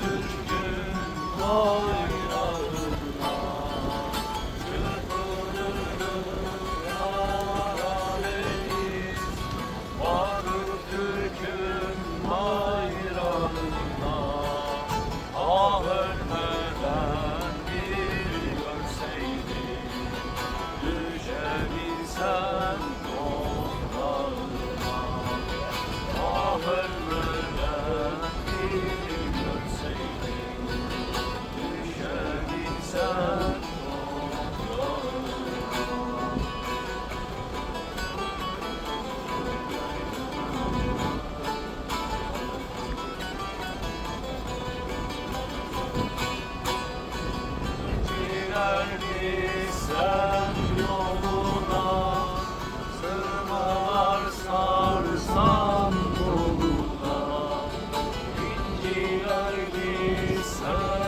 Türk'ün gidersen yoluna Sırmalar sarsan koluna İnciler gitsen